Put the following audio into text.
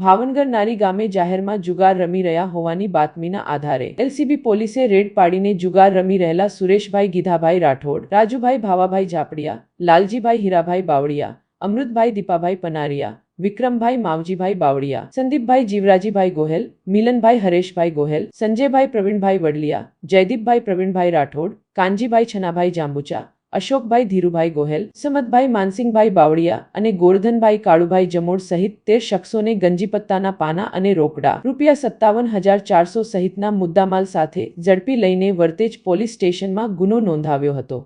ભાવનગર નારી ગામે જાહેરમાં જુગાર રમી રહ્યા હોવાની બાતમીના આધારે એલસીબી પોલીસે રેડ પાડીને જુગાર રમી રહેલા સુરેશભાઈ ગીધાભાઈ રાઠોડ, રાજુભાઈ ભાવાભાઈ ઝાપડિયા, લાલજીભાઈ હીરાભાઈ બાવળિયા, અમૃતભાઈ દીપાભાઈ પનારિયા, વિક્રમભાઈ માવજીભાઈ બાવળિયા, સંદીપભાઈ જીવરાજીભાઈ ગોહેલ, મિલનભાઈ હરેશભાઈ ગોહેલ, સંજયભાઈ પ્રવીણભાઈ વડલિયા, જયદીપભાઈ પ્રવીણભાઈ રાઠોડ, કાનજીભાઈ છનાભાઈ જાંબુચા અશોકભાઈ ધીરુભાઈ ગોહેલ, સમતભાઈ માનસિંહભાઈ બાવળિયા અને ગોરધનભાઈ કાળુભાઈ જમોડ સહિત તેર શખ્સોને ગંજીપત્તાના પાના અને રોકડા રૂપિયા સત્તાવન હજાર ચારસો સહિતના મુદ્દામાલ સાથે ઝડપી લઈને વર્તેજ પોલીસ સ્ટેશનમાં ગુનો નોંધાવ્યો હતો.